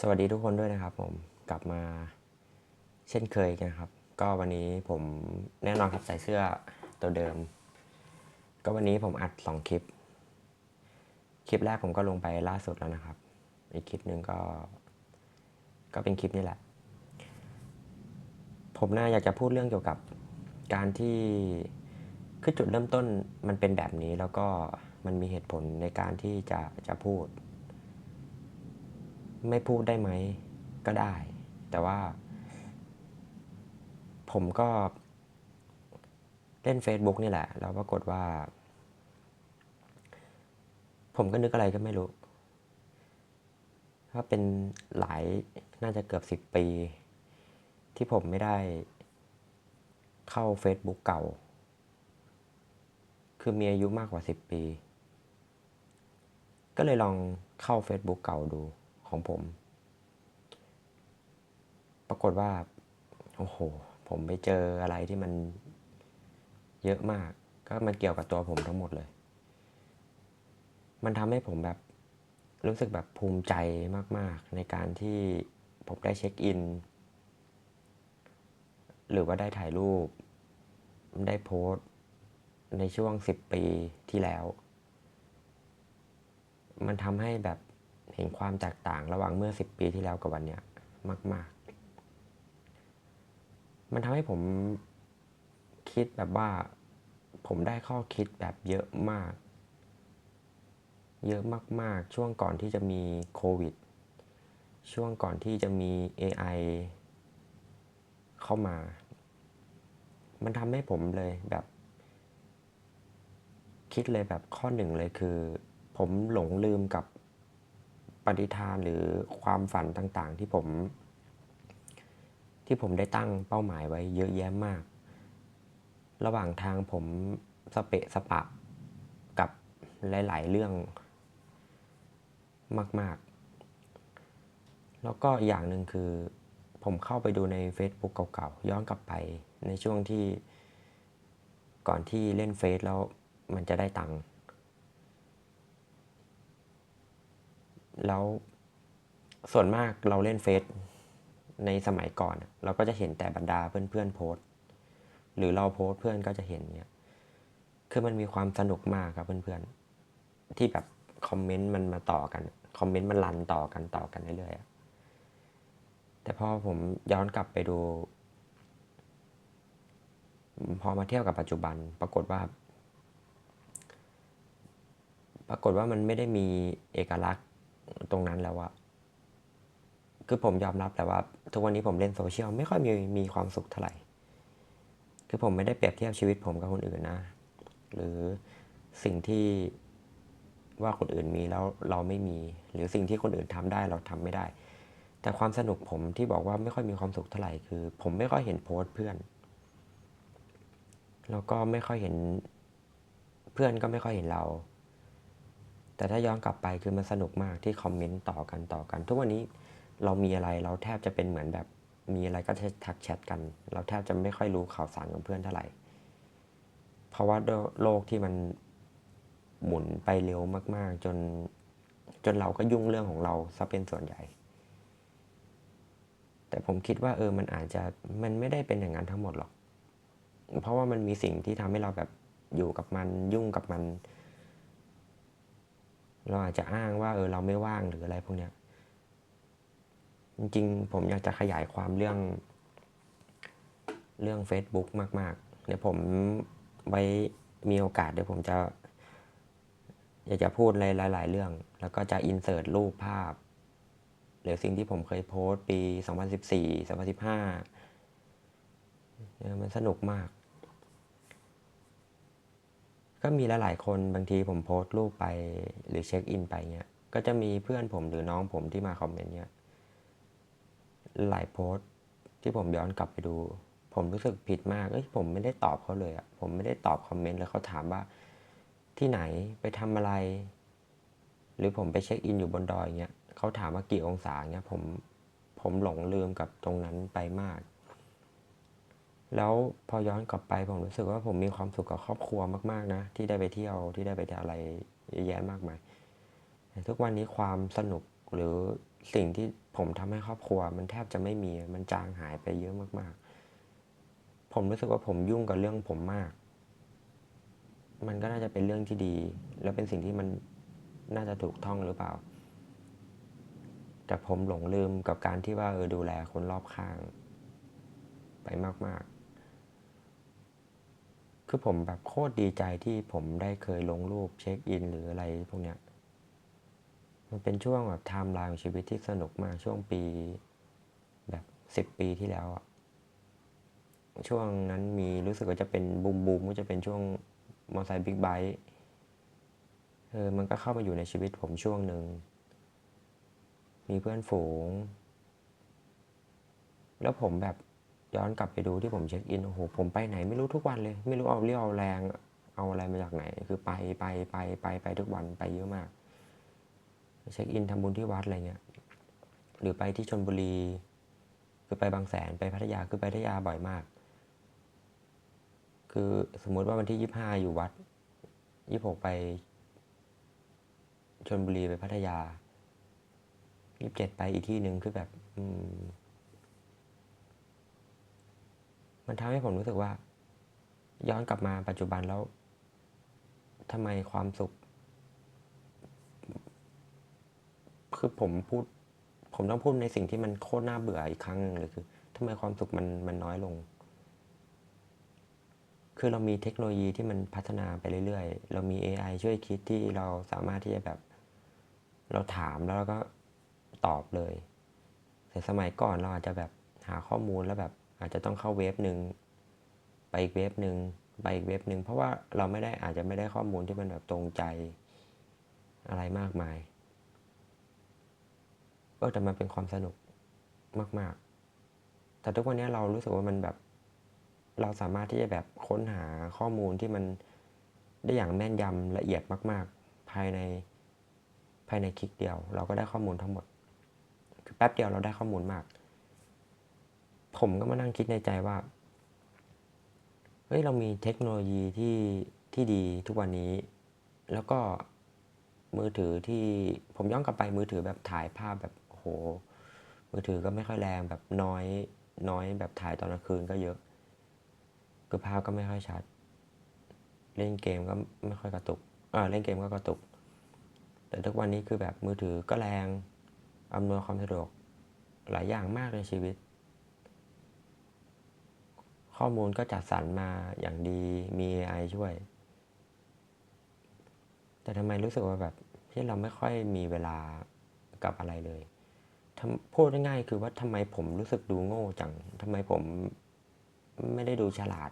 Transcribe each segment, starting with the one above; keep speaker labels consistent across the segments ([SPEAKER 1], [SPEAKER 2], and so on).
[SPEAKER 1] สวัสดีทุกคนด้วยนะครับผมกลับมาเช่นเคยกันครับ ก็วันนี้ผมแน่นอนครับใส่เสื้อตัวเดิม ก็วันนี้ผมอัดสองคลิป คลิปแรกผมก็ลงไปล่าสุดแล้วนะครับ อีกคลิปหนึ่งก็ ก็เป็นคลิปนี้แหละ ผมน่าอยากจะพูดเรื่องเกี่ยวกับการที่คือจุดเริ่มต้นมันเป็นแบบนี้แล้วก็มันมีเหตุผลในการที่จะจะพูด ไม่พูดได้ไหมก็ได้ แต่ว่า ผมก็เล่น Facebook นี่แหละ แล้วปรากฏว่า ผมก็นึกอะไรก็ไม่รู้ว่าเป็นหลายน่าจะเกือบสิบปี ที่ผมไม่ได้เข้า Facebook เก่า คือมีอายุมากกว่า10ปี ก็เลยลองเข้า Facebook เก่าดู ของผม ปรากฏว่า โอ้โห ผมไปเจออะไรที่มันเยอะมาก ก็มันเกี่ยวกับตัวผมทั้งหมดเลย มันทำให้ผมแบบรู้สึกแบบภูมิใจมาก ๆ ในการที่ผมได้เช็คอิน หรือว่าได้ถ่ายรูป ได้โพสต์ในช่วง 10 ปีที่แล้ว มันทำให้แบบ เห็นความแตกต่างระหว่างเมื่อ 10 ปีที่แล้วกับวันเนี้ยมาก ๆ มันทำให้ผมคิดแบบว่าผมได้ข้อคิดแบบเยอะมาก เยอะมาก ๆ ช่วงก่อนที่จะมีโควิด ช่วงก่อนที่จะมี AI เข้ามา มันทำให้ผมเลยแบบ คิดเลยแบบข้อหนึ่งเลยคือ ผมหลงลืมกับ ปฏิทานหรือความฝันต่างๆ ที่ผม ที่ผมได้ตั้งเป้าหมายไว้เยอะแยะมาก ระหว่างทางผมสเปะสปะกับหลาย ๆ เรื่องมาก ๆ แล้วก็อย่างหนึ่งคือผมเข้าไปดูใน Facebook เก่าๆ ย้อนกลับไปในช่วงที่ก่อนที่เล่นเฟซแล้วมันจะได้ตังค์ แล้วส่วนมากเราเล่นเฟซในสมัยก่อน เราก็จะเห็นแต่บรรดาเพื่อนๆโพสต์ หรือเราโพสต์เพื่อนก็จะเห็นเนี่ยคือมันมีความสนุกมากครับเพื่อนๆ ที่แบบคอมเมนต์มันมาต่อกันคอมเมนต์มันรันต่อกันต่อกันเรื่อยๆแต่พอผมย้อนกลับไปดู พอมาเที่ยบกับปัจจุบัน ปรากฏว่า ปรากฏว่ามันไม่ได้มีเอกลักษณ์ ตรงนั้นแล้วอะคือผมยอมรับแต่ว่า ทุกวันนี้ผมเล่นโซเชียลไม่ค่อยมีมีความสุขเท่าไหร่ คือผมไม่ได้เปรียบเทียบชีวิตผมกับคนอื่นนะ หรือสิ่งที่ว่าคนอื่นมีแล้วเราไม่มี หรือสิ่งที่คนอื่นทำได้เราทำไม่ได้ แต่ความสนุกผมที่บอกว่าไม่ค่อยมีความสุขเท่าไหร่คือ ผมไม่ค่อยเห็นโพสต์เพื่อนแล้วก็ไม่ค่อยเห็นเพื่อนก็ไม่ค่อยเห็นเรา แต่ถ้าย้อนกลับไปคือมันสนุกมากที่คอมเมนต์ต่อกันต่อกัน ทุกวันนี้เรามีอะไรเราแทบจะเป็นเหมือนแบบมีอะไรก็จะทักแชทกัน เราแทบจะไม่ค่อยรู้ข่าวสารกับเพื่อนเท่าไหร่ เพราะว่าโลกที่มันหมุนไปเร็วมาก ๆ จนจนเราก็ยุ่งเรื่องของเราซะเป็นส่วนใหญ่ แต่ผมคิดว่าเออมันอาจจะมันไม่ได้เป็นอย่างนั้นทั้งหมดหรอก เพราะว่ามันมีสิ่งที่ทำให้เราแบบอยู่กับมันยุ่งกับมัน เราอาจจะอ้างว่าเออเราไม่ว่างหรืออะไรพวกเนี้ยจริงๆผมอยากจะขยายความเรื่อง เรื่อง Facebook มาก ๆ เดี๋ยวผมไว้มีโอกาสเดี๋ยวผมจะ อยากจะพูดในหลาย ๆ เรื่อง แล้วก็จะอินเสิร์ตรูปภาพ หรือสิ่งที่ผมเคยโพสต์ปี 2014 2015เนี่ยมันสนุกมาก ก็มีหลายๆคนบางทีผมโพสต์รูปไปหรือเช็คอินไปเนี่ยก็จะมีเพื่อนผมหรือน้องผมที่มาคอมเมนต์เนี่ยหลายโพสต์ที่ผมย้อนกลับไปดู ผมรู้สึกผิดมากเอ้ยผมไม่ได้ตอบเขาเลยอะผมไม่ได้ตอบคอมเมนต์เลยเขาถามว่า ที่ไหนไปทำอะไร หรือผมไปเช็คอินอยู่บนดอยเงี้ยเขาถามว่ากี่องศาเงี้ยผมผมหลงลืมกับตรงนั้นไปมาก แล้วพอย้อนกลับไปผมรู้สึกว่าผมมีความสุขกับครอบครัวมาก ๆ นะ ที่ได้ไปเที่ยวที่ได้ไปอะไรเยอะแยะมากมายแต่ทุกวันนี้ความสนุกหรือสิ่งที่ผมทำให้ครอบครัว มันแทบจะไม่มีมันจางหายไปเยอะมาก ๆ ผมรู้สึกว่าผมยุ่งกับเรื่องผมมาก มันก็น่าจะเป็นเรื่องที่ดี แล้วเป็นสิ่งที่มันน่าจะถูกต้องหรือเปล่า แต่ผมหลงลืมกับการที่ว่าเออดูแลคนรอบข้างไปมาก ๆ คือผมแบบโคตรดีใจที่ผมได้เคยลงรูปเช็กอิน หรืออะไรพวกเนี้ย มันเป็นช่วงแบบไทม์ไลน์ของชีวิตที่สนุกมากช่วงปี แบบ10ปีที่แล้วอะช่วงนั้นมีรู้สึกว่าจะเป็นบูมๆก็จะเป็นช่วงมอเตอร์ไซค์บิ๊กไบค์เออมันก็เข้ามาอยู่ในชีวิตผมช่วงหนึ่ง มีเพื่อนฝูง แล้วผมแบบ ย้อนกลับไปดูที่ผมเช็กอินโอ้โฮผมไปไหนไม่รู้ทุกวันเลย ไม่รู้เอาเรี่ยวเอาแรงเอาอะไรมาจากไหน คือไปไปไปไปไปทุกวันไปเยอะมากเช็กอินทำบุญที่วัดอะไรเงี้ยหรือไปที่ชลบุรี คือไปบางแสนไปพัทยาคือไปพัทยาบ่อยมาก คือสมมุติว่าวันที่25อยู่วัด26ไปชลบุรีไปพัทยา27ไปอีกที่หนึ่งคือแบบ อืม มันทำให้ผมรู้สึกว่า ย้อนกลับมาปัจจุบันแล้วทำไมความสุข คือผมพูด ผมต้องพูดในสิ่งที่มันโคตรน่าเบื่ออีกครั้งหนึ่งเลยคือทำไมความสุขมันมันน้อยลง คือเรามีเทคโนโลยีที่มันพัฒนาไปเรื่อยๆ เรามีเอไอช่วยคิดที่เราสามารถที่จะแบบ เราถามแล้วเราก็ตอบเลย แต่สมัยก่อนเราอาจจะแบบหาข้อมูลแล้วแบบ อาจจะต้องเข้าเว็บหนึ่งไปอีกเว็บหนึ่งไปอีกเว็บหนึ่งเพราะว่าเราไม่ได้อาจจะไม่ได้ข้อมูลที่มันแบบตรงใจอะไรมากมายเออแต่มันเป็นความสนุกมาก ๆ แต่ทุกวันนี้เรารู้สึกว่ามันแบบ เราสามารถที่จะแบบค้นหาข้อมูลที่มันได้อย่างแม่นยำละเอียดมาก ๆ ภายในภายในคลิกเดียว เราก็ได้ข้อมูลทั้งหมด คือแป๊บเดียวเราได้ข้อมูลมาก ผมก็มานั่งคิดในใจว่า เฮ้ย เรามีเทคโนโลยีที่ที่ดีทุกวันนี้ แล้วก็มือถือที่ผมย้อนกลับไปมือถือแบบถ่ายภาพแบบโอ้โฮมือถือก็ไม่ค่อยแรงแบบน้อยน้อยแบบถ่ายตอนกลางคืนก็เยอะ คือภาพก็ไม่ค่อยชัด เล่นเกมก็ไม่ค่อยกระตุกอ่าเล่นเกมก็กระตุก แต่ทุกวันนี้คือแบบมือถือก็แรงอำนวยความสะดวกหลายอย่างมากในชีวิต ข้อมูลก็จัดสรรมาอย่างดีมีเอไอช่วย แต่ทำไมรู้สึกว่าแบบเฮ้ยเราไม่ค่อยมีเวลากับอะไรเลยพูดง่ายๆคือว่าทำไมผมรู้สึกดูโง่จังทำไมผมไม่ได้ดูฉลาด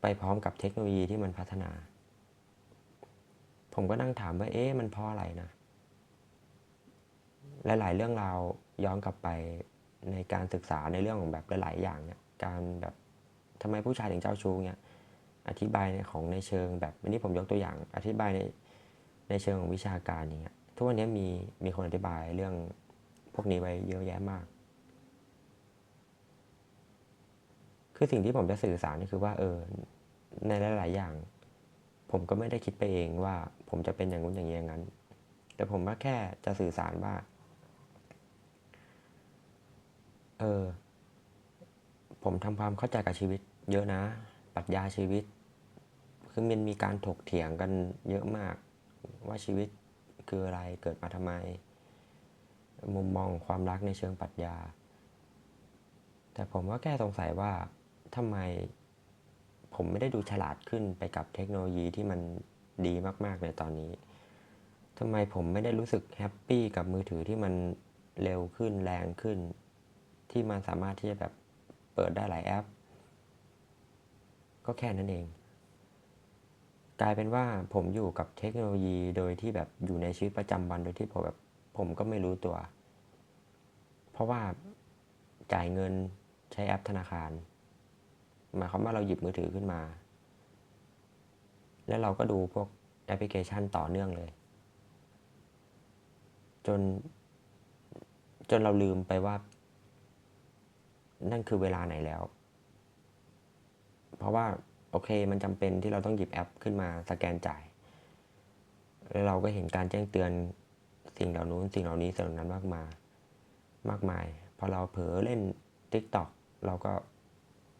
[SPEAKER 1] ไปพร้อมกับเทคโนโลยีที่มันพัฒนา ผมก็นั่งถามว่าเอ๊ะมันเพราะอะไรนะ หลายๆเรื่องราวย้อนกลับไป ในการศึกษาในเรื่องของแบบหลาย ๆ อย่างเนี่ยการแบบทำไมผู้ชายถึงเจ้าชู้เงี้ยอธิบายในของในเชิงแบบอันนี้ผมยกตัวอย่าง อธิบายในในเชิงของวิชาการอย่างเงี้ยทุกวันนี้มีมีคนอธิบายเรื่องพวกนี้ไว้เยอะแยะมาก คือสิ่งที่ผมจะสื่อสารนี่คือว่าเออในหลาย ๆ อย่าง ผมก็ไม่ได้คิดไปเองว่า ผมจะเป็นอย่างนู้นอย่างงี้อย่างงั้น แต่ผมก็แค่จะสื่อสารว่า เออ ผมทำความเข้าใจกับชีวิต เยอะนะ ปรัชญาชีวิต คือมันมีการถกเถียงกันเยอะมาก ว่าชีวิตคืออะไรเกิดมาทำไม มุมมองความรักในเชิงปรัชญา แต่ผมก็แค่สงสัยว่าทำไมผมไม่ได้ดูฉลาดขึ้นไปกับเทคโนโลยีที่มันดีมาก ๆ ในตอนนี้ทำไมผมไม่ได้รู้สึกแฮปปี้กับมือถือที่มันเร็วขึ้นแรงขึ้น ที่มันสามารถที่จะแบบเปิดได้หลายแอป ก็แค่นั้นเอง กลายเป็นว่าผมอยู่กับเทคโนโลยีโดยที่แบบอยู่ในชีวิตประจำวันโดยที่ผมแบบผมก็ไม่รู้ตัว เพราะว่าจ่ายเงินใช้แอปธนาคารหมายความว่าเราหยิบมือถือขึ้นมา แล้วเราก็ดูพวกแอปพลิเคชันต่อเนื่องเลย จน จนเราลืมไปว่า นั่นคือเวลาไหนแล้ว เพราะว่าโอเคมันจำเป็นที่เราต้องหยิบแอปขึ้นมาสแกนจ่ายแล้วเราก็เห็นการแจ้งเตือนสิ่งเหล่านู้นสิ่งเหล่านี้สิ่งเหล่านั้นมากมายมากมาย พอเราเผลอเล่น TikTok เราก็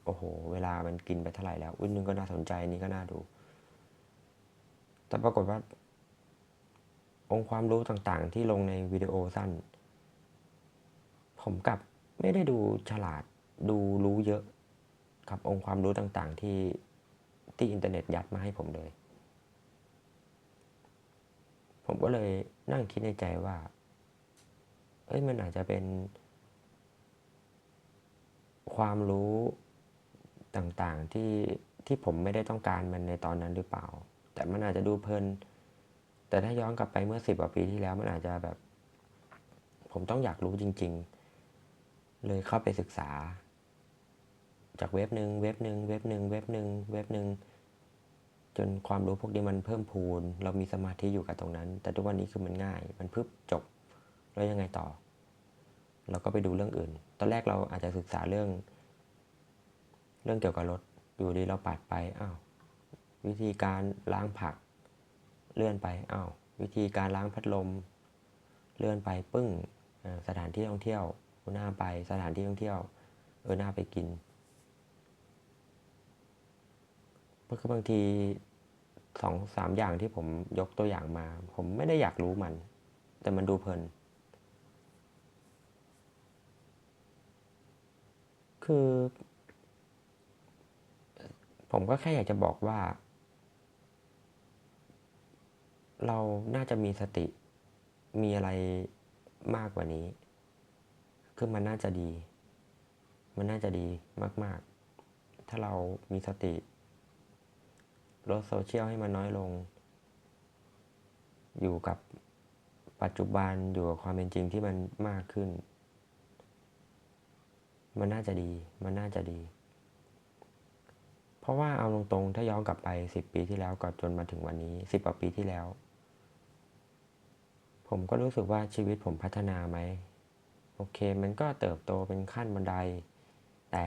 [SPEAKER 1] โอ้โห เวลามันกินไปเท่าไหร่แล้วอุ้ยนึงก็น่าสนใจนี่ก็น่าดู แต่ปรากฏว่า องค์ความรู้ต่างๆ ที่ลงในวิดีโอสั้น ผมกลับไม่ได้ดูฉลาด ดูรู้เยอะกับองค์ความรู้ต่างๆ ที่ที่อินเทอร์เน็ตยัดมาให้ผมเลย ผมก็เลยนั่งคิดในใจว่า เอ้ยมันอาจจะเป็น ความรู้ต่างๆที่ที่ผมไม่ได้ต้องการมันในตอนนั้นหรือเปล่า แต่มันอาจจะดูเพลิน แต่ถ้าย้อนกลับไปเมื่อสิบกว่าปีที่แล้วมันอาจจะแบบ ผมต้องอยากรู้จริง ๆ เลยเข้าไปศึกษา จากเว็บหนึ่งเว็บหนึ่งเว็บหนึ่งเว็บหนึ่งเว็บหนึ่งจนความรู้พวกนี้มันเพิ่มพูน เรามีสมาธิอยู่กับตรงนั้น แต่ทุกวันนี้คือมันง่าย มันพึบจบ แล้วยังไงต่อ เราก็ไปดูเรื่องอื่น ตอนแรกเราอาจจะศึกษาเรื่อง เรื่องเกี่ยวกับรถ อยู่ดีเราปัดไป อ้าว วิธีการล้างผัก เลื่อนไป อ้าว วิธีการล้างพัดลม เลื่อนไป ปึ้ง สถานที่ท่องเที่ยว หน้าไป สถานที่ท่องเที่ยว เออ หน้าไปกิน ก็คือบางทีสองสามอย่างที่ผมยกตัวอย่างมา ผมไม่ได้อยากรู้มัน แต่มันดูเพลิน คือ ผมก็แค่อยากจะบอกว่า เราน่าจะมีสติ มีอะไรมากกว่านี้ คือมันน่าจะดี มันน่าจะดีมาก ๆ ถ้าเรามีสติ ลดโซเชียลให้มันน้อยลง อยู่กับปัจจุบันอยู่กับความเป็นจริงที่มันมากขึ้น มันน่าจะดี มันน่าจะดี เพราะว่าเอาตรงๆ ถ้าย้อนกลับไปสิบปีที่แล้วก่อนจนมาถึงวันนี้สิบกว่าปีที่แล้ว ผมก็รู้สึกว่าชีวิตผมพัฒนาไหม โอเค มันก็เติบโตเป็นขั้นบันได แต่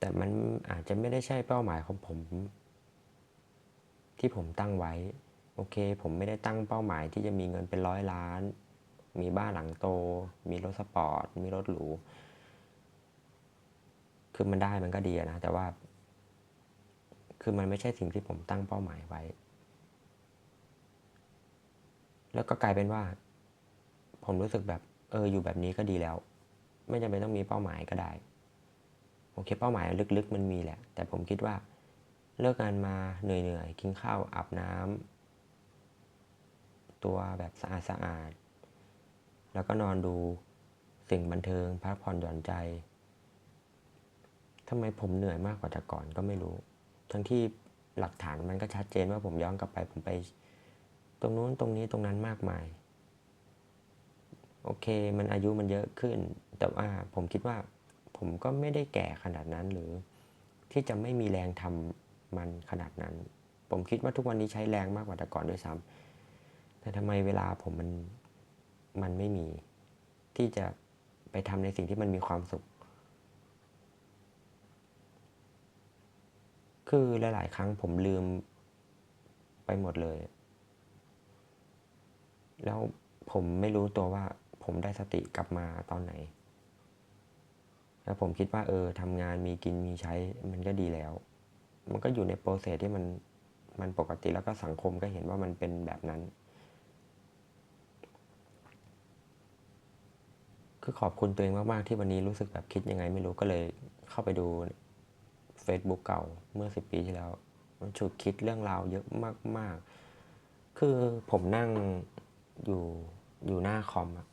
[SPEAKER 1] แต่มันอาจจะไม่ได้ใช่เป้าหมายของผม ที่ผมตั้งไว้ โอเค ผมไม่ได้ตั้งเป้าหมายที่จะมีเงินเป็นร้อยล้าน มีบ้านหลังโต มีรถสปอร์ต มีรถหรู คือมันได้มันก็ดีนะ แต่ว่า คือมันไม่ใช่สิ่งที่ผมตั้งเป้าหมายไว้ แล้วก็กลายเป็นว่า ผมรู้สึกแบบ เอออยู่แบบนี้ก็ดีแล้ว ไม่จำเป็นต้องมีเป้าหมายก็ได้ โอเคเป้าหมายลึกๆ มันมีแหละ แต่ผมคิดว่าเลิกงานมาเหนื่อยๆ กินข้าวอาบน้ำตัวแบบสะอาดสะอาด แล้วก็นอนดูสิ่งบันเทิงพักผ่อนหย่อนใจทำไมผมเหนื่อยมากกว่าแต่ก่อนก็ไม่รู้ ทั้งที่หลักฐานมันก็ชัดเจนว่าผมย้อนกลับไปผมไป ตรงนู้นตรงนี้ตรงนั้นมากมาย โอเค มันอายุมันเยอะขึ้น แต่ว่าผมคิดว่า ผมก็ไม่ได้แก่ขนาดนั้นหรือ ที่จะไม่มีแรงทำมันขนาดนั้น ผมคิดว่าทุกวันนี้ใช้แรงมากกว่าแต่ก่อนด้วยซ้ำแต่ทำไมเวลาผมมันมันไม่มีที่จะไปทำในสิ่งที่มันมีความสุข คือหลาย ๆ ครั้งผมลืมไปหมดเลย แล้วผมไม่รู้ตัวว่าผมได้สติกลับมาตอนไหน แล้วผมคิดว่าเออทำงานมีกินมีใช้มันก็ดีแล้ว มันก็อยู่ในโปรเซสที่มันมันปกติแล้วก็สังคมก็เห็นว่ามันเป็นแบบนั้น คือขอบคุณตัวเองมากๆที่วันนี้รู้สึกแบบคิดยังไงไม่รู้ก็เลยเข้าไปดู Facebook เก่าเมื่อสิบปีที่แล้ว มันฉุดคิดเรื่องราวเยอะมาก ๆ คือผมนั่งอยู่อยู่หน้าคอมอะ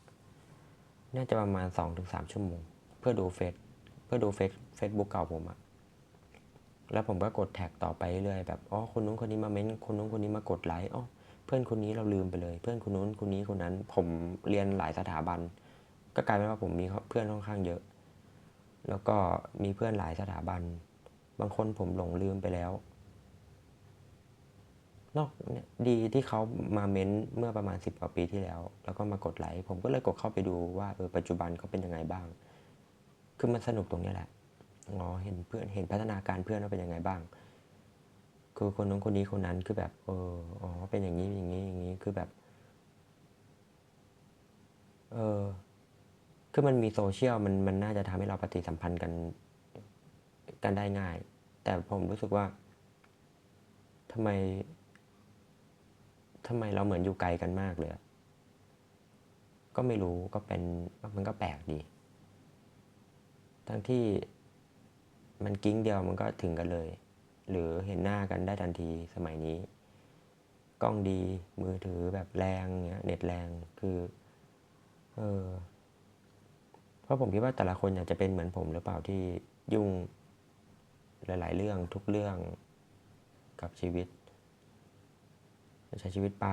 [SPEAKER 1] น่าจะประมาณสองถึงสามชั่วโมง เพื่อดูเฟซ เพื่อดูเฟซเฟซบุ๊กเก่าผมอะแล้วผมก็กดแท็กต่อไปเรื่อยแบบอ๋อคนนู้นคนนี้มาเม้นคนนู้นคนนี้มากดไลค์อ๋อเพื่อนคนนี้เราลืมไปเลย เพื่อนคนนู้นคนนี้คนนั้น ผมเรียนหลายสถาบัน ก็กลายเป็นว่าผมมีเพื่อนค่อนข้างเยอะ แล้วก็มีเพื่อนหลายสถาบัน บางคนผมหลงลืมไปแล้วนอกดีที่เขามาเม้นเมื่อประมาณสิบกว่าปีที่แล้ว แล้วก็มากดไลค์ผมก็เลยกดเข้าไปดูว่าเออปัจจุบันเขาเป็นยังไงบ้าง คือมันสนุกตรงนี้แหละอ๋อเห็นเพื่อนเห็นพัฒนาการเพื่อนว่าเป็นยังไงบ้าง คือคนนู้นคนนี้คนนั้นคือแบบเอออ๋อเป็นอย่างนี้อย่างนี้อย่างนี้คือแบบ เออคือมันมีโซเชียลมันมันน่าจะทำให้เราปฏิสัมพันธ์กันกันได้ง่าย แต่ผมรู้สึกว่าทำไมทำไมเราเหมือนอยู่ไกลกันมากเลย ก็ไม่รู้ก็เป็นมันก็แปลกดี ทั้งที่มันกิ้งเดียวมันก็ถึงกันเลย หรือเห็นหน้ากันได้ทันทีสมัยนี้ กล้องดีมือถือแบบแรงเงี้ยเน็ตแรงคือเออเพราะผมคิดว่าแต่ละคนอยากจะเป็นเหมือนผมหรือเปล่าที่ยุ่งหลาย ๆ เรื่องทุกเรื่องกับชีวิต ใช้ชีวิตไป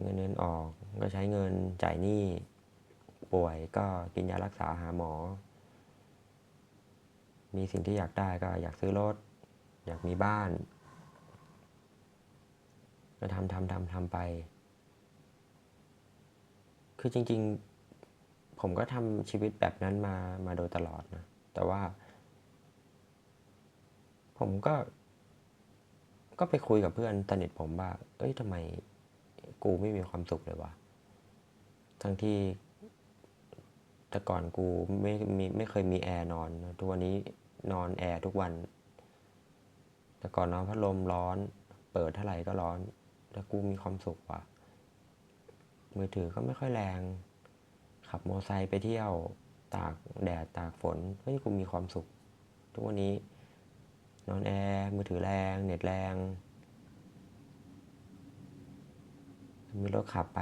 [SPEAKER 1] เงินเงินออกก็ใช้เงินจ่ายหนี้ ป่วยก็กินยารักษาหาหมอ มีสิ่งที่อยากได้ก็อยากซื้อรถ อยากมีบ้านก็ทำทำทำทำไป คือจริง ๆ ผมก็ทำชีวิตแบบนั้นมามาโดยตลอดนะ แต่ว่า ผมก็ ก็ไปคุยกับเพื่อนสนิทผมว่า เอ้ยทำไมกูไม่มีความสุขเลยวะ ทั้งที่ แต่ก่อนกูไม่มีไม่เคยมีแอร์นอน ทุกวันนี้นอนแอร์ทุกวัน แต่ก่อนนอนพัดลมร้อน เปิดเท่าไหร่ก็ร้อน แต่กูมีความสุขว่ะ มือถือก็ไม่ค่อยแรง ขับมอไซค์ไปเที่ยวตากแดดตากฝน เฮ้ยกูมีความสุข ทุกวันนี้ นอนแอร์มือถือแรง เน็ตแรง มีรถขับไป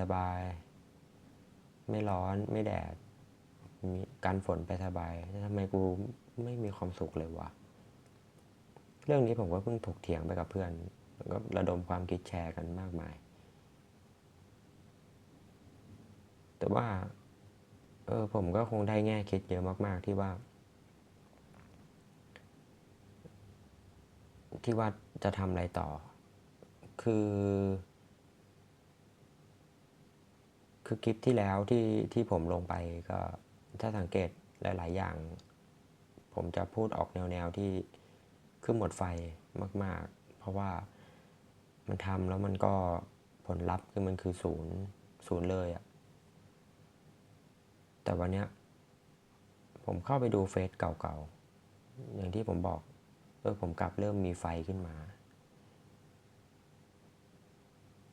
[SPEAKER 1] สบายๆ ไม่ร้อนไม่แดด มีการฝนไปสบายทำไมกูไม่มีความสุขเลยวะ เรื่องนี้ผมก็เพิ่งถกเถียงไปกับเพื่อน แล้วก็ระดมความคิดแชร์กันมากมาย แต่ว่า เออผมก็คงได้แง่คิดเยอะมาก ๆ ที่ว่า ที่ว่าจะทำอะไรต่อ คือคือคลิปที่แล้วที่ที่ผมลงไปก็ ถ้าสังเกตหลาย ๆ อย่าง ผมจะพูดออกแนว ๆ ที่คือหมดไฟมาก ๆ เพราะว่ามันทำแล้วมันก็ผลลัพธ์คือมันคือศูนย์ศูนย์เลยอะแต่วันเนี้ยผมเข้าไปดูเฟซเก่า ๆ อย่างที่ผมบอกเออผมกลับเริ่มมีไฟขึ้นมา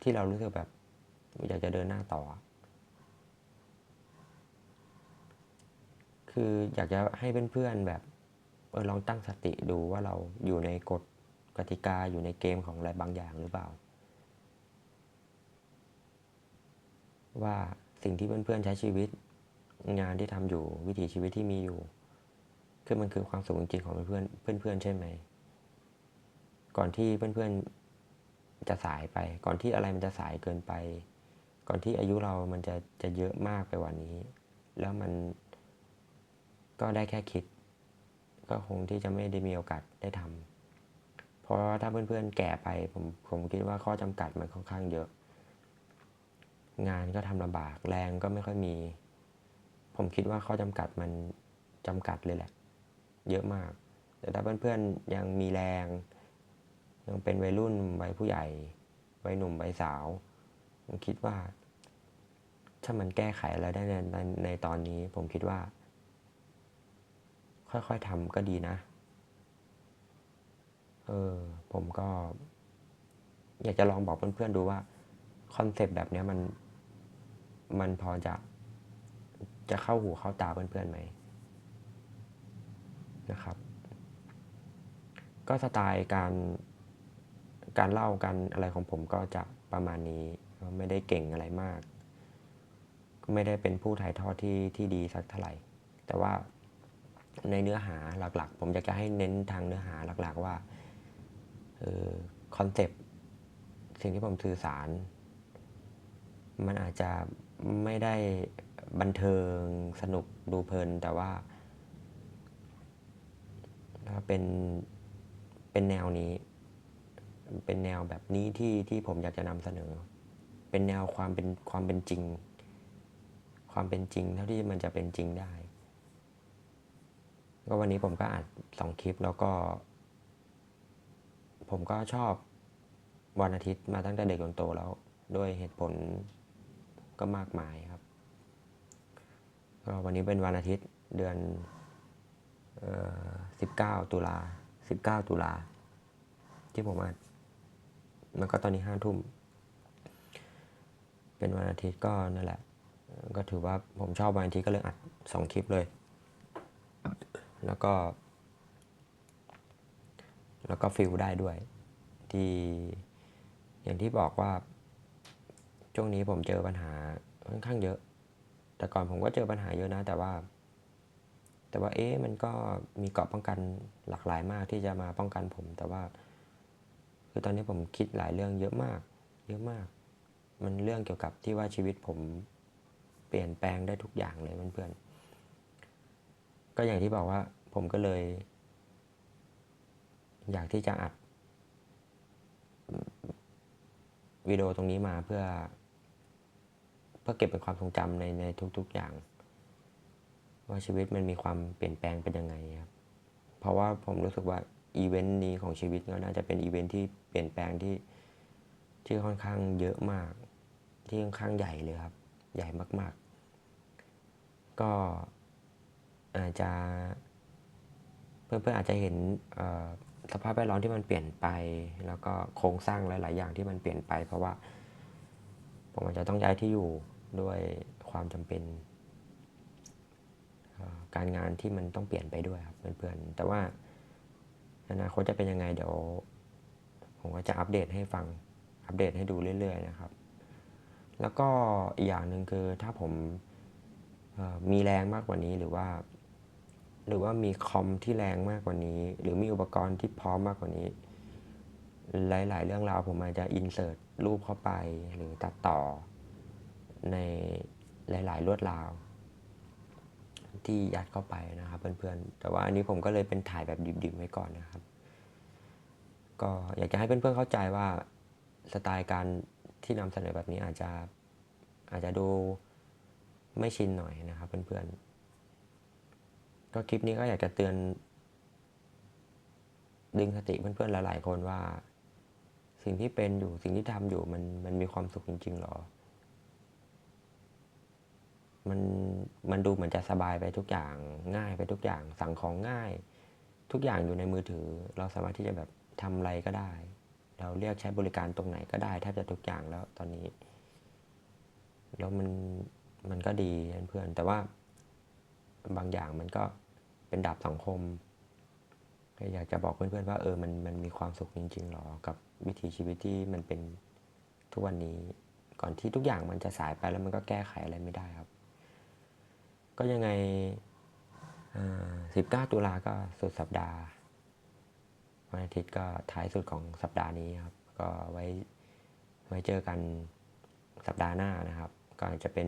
[SPEAKER 1] ที่เรารู้สึกแบบ อยากจะเดินหน้าต่อ คืออยากจะให้เพื่อนๆแบบเออลองตั้งสติดูว่าเราอยู่ในกฎกติกาอยู่ในเกมของอะไรบางอย่างหรือเปล่า ว่าสิ่งที่เพื่อนๆใช้ชีวิต งานที่ทำอยู่วิถีชีวิตที่มีอยู่ คือมันคือความสุขจริงๆของเพื่อนๆเพื่อนๆใช่ไหม ก่อนที่เพื่อนๆจะสายไป ก่อนที่อะไรมันจะสายเกินไป ก่อนที่อายุเรามันจะจะเยอะมากไปกว่านี้ แล้วมัน ก็ได้แค่คิด ก็คงที่จะไม่ได้มีโอกาสได้ทำเพราะว่าถ้าเพื่อนๆแก่ไปผมผมคิดว่าข้อจำกัดมันค่อนข้างเยอะ งานก็ทำลำบากแรงก็ไม่ค่อยมี ผมคิดว่าข้อจำกัดมันจำกัดเลยแหละ เยอะมาก แต่ถ้าเพื่อนๆยังมีแรง ยังเป็นวัยรุ่นวัยผู้ใหญ่วัยหนุ่มวัยสาว ผมคิดว่า ถ้ามันแก้ไขอะไรได้ในในในตอนนี้ ผมคิดว่า ค่อยๆทำก็ดีนะ เออ ผมก็ อยากจะลองบอกเพื่อนๆดูว่าคอนเซปต์แบบนี้มัน มันพอจะ จะเข้าหูเข้าตาเพื่อนๆไหมนะครับ ก็สไตล์การ การเล่ากันอะไรของผมก็จะประมาณนี้ไม่ได้เก่งอะไรมาก ไม่ได้เป็นผู้ถ่ายทอดที่ที่ดีสักเท่าไหร่ แต่ว่า ในเนื้อหาหลักๆ ผมอยากจะให้เน้นทางเนื้อหาหลักๆ ว่าคอนเซปต์สิ่งที่ผมสื่อสาร มันอาจจะไม่ได้บันเทิงสนุกดูเพลิน แต่ว่าเป็นเป็นแนวนี้ เป็นแนวแบบนี้ที่ที่ผมอยากจะนำเสนอ เป็นแนวความเป็นความเป็นจริง ความเป็นจริงเท่าที่มันจะเป็นจริงได้ ก็วันนี้ผมก็อัดสองคลิปแล้วก็ ผมก็ชอบวันอาทิตย์มาตั้งแต่เด็กจนโตแล้ว ด้วยเหตุผลก็มากมายครับก็วันนี้เป็นวันอาทิตย์เดือนเอ่อ19ตุลา19ตุลาที่ผมมามันก็ตอนนี้ห้าทุ่ม เป็นวันอาทิตย์ก็นั่นแหละ ก็ถือว่าผมชอบวันอาทิตย์ก็เลยอัดสองคลิปเลย แล้วก็ แล้วก็ฟิลได้ด้วย ที่อย่างที่บอกว่า ช่วงนี้ผมเจอปัญหาค่อนข้างเยอะ แต่ก่อนผมก็เจอปัญหาเยอะนะ แต่ว่า แต่ว่าเอ๊ะมันก็มีเกราะป้องกันหลากหลายมากที่จะมาป้องกันผม แต่ว่า คือตอนนี้ผมคิดหลายเรื่องเยอะมาก เยอะมาก มันเรื่องเกี่ยวกับที่ว่าชีวิตผมเปลี่ยนแปลงได้ทุกอย่างเลยเพื่อนๆก็อย่างที่บอกว่า ผมก็เลย อยากที่จะอัดวิดีโอตรงนี้มาเพื่อ เพื่อเก็บเป็นความทรงจำในในทุก ๆอย่าง ว่าชีวิตมันมีความเปลี่ยนแปลงเป็นยังไงครับ เพราะว่าผมรู้สึกว่าอีเวนต์นี้ของชีวิตก็น่าจะเป็นอีเวนต์ที่เปลี่ยนแปลงที่ที่ค่อนข้างเยอะมาก ที่ค่อนข้างใหญ่เลยครับ ใหญ่มาก ๆ ก็อาจจะ เพื่อนๆอาจจะเห็นสภาพแวดล้อมที่มันเปลี่ยนไป แล้วก็โครงสร้างหลาย ๆ อย่างที่มันเปลี่ยนไป เพราะว่าผมอาจจะต้องย้ายที่อยู่ด้วยความจำเป็น การงานที่มันต้องเปลี่ยนไปด้วยครับเพื่อนๆแต่ว่าอนาคตจะเป็นยังไงเดี๋ยวผมก็จะอัปเดตให้ฟังอัปเดตให้ดูเรื่อย ๆ นะครับ แล้วก็อีกอย่างหนึ่งคือถ้าผมมีแรงมากกว่านี้หรือว่า หรือว่ามีคอมที่แรงมากกว่านี้ หรือมีอุปกรณ์ที่พร้อมมากกว่านี้ หลาย ๆ เรื่องราวผมอาจจะอินเสิร์ตรูปเข้าไป หรือตัดต่อ ในหลาย ๆ ลวดลาว ที่ยัดเข้าไปนะครับ เพื่อน ๆ แต่ว่าอันนี้ผมก็เลยเป็นถ่ายแบบดิบ ๆ ไว้ก่อนนะครับ ก็อยากจะให้เพื่อน ๆ เข้าใจว่าสไตล์การที่นำเสนอแบบนี้อาจจะอาจจะดูไม่ชินหน่อยนะครับ เพื่อน ๆ ก็คลิปนี้ก็อยากจะเตือน ดึงสติเพื่อนๆหลายๆคนว่า สิ่งที่เป็นอยู่สิ่งที่ทำอยู่มันมันมีความสุขจริงๆหรอ มันมันดูเหมือนจะสบายไปทุกอย่างง่ายไปทุกอย่างสั่งของง่าย ทุกอย่างอยู่ในมือถือ เราสามารถที่จะแบบทำอะไรก็ได้ เราเรียกใช้บริการตรงไหนก็ได้แทบจะทุกอย่างแล้วตอนนี้ แล้วมันมันก็ดีเพื่อนแต่ว่าบางอย่างมันก็ เป็นดาบสังคม อยากจะบอกเพื่อนๆว่าเออมันมันมีความสุขจริงๆหรอ กับวิถีชีวิตที่มันเป็นทุกวันนี้ ก่อนที่ทุกอย่างมันจะสายไปแล้วมันก็แก้ไขอะไรไม่ได้ครับ ก็ยังไง19ตุลาก็สุดสัปดาห์วันอาทิตย์ก็ท้ายสุดของสัปดาห์นี้ครับ ก็ไว้ไว้เจอกันสัปดาห์หน้านะครับ ก็อาจะเป็น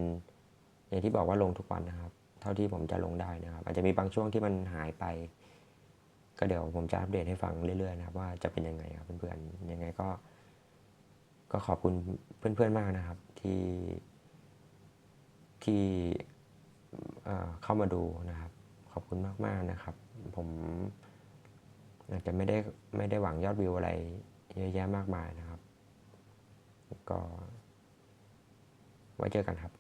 [SPEAKER 1] อย่างที่บอกว่าลงทุกวันนะครับ ท่าที่ผมจะลงได้นะครับ อาจจะมีบางช่วงที่มันหายไป ก็เดี๋ยวผมจะอัปเดตให้ฟังเรื่อยๆนะครับ ว่าจะเป็นยังไงครับเพื่อนๆยังไงก็ ก็ขอบคุณเพื่อนๆมากนะครับ ที่ที่เข้ามาดูนะครับ ขอบคุณมากๆนะครับ ผมอาจจะไม่ได้ไม่ได้หวังยอดวิวอะไรเยอะแยะมากมายนะครับ ก็ไว้เจอกันครับ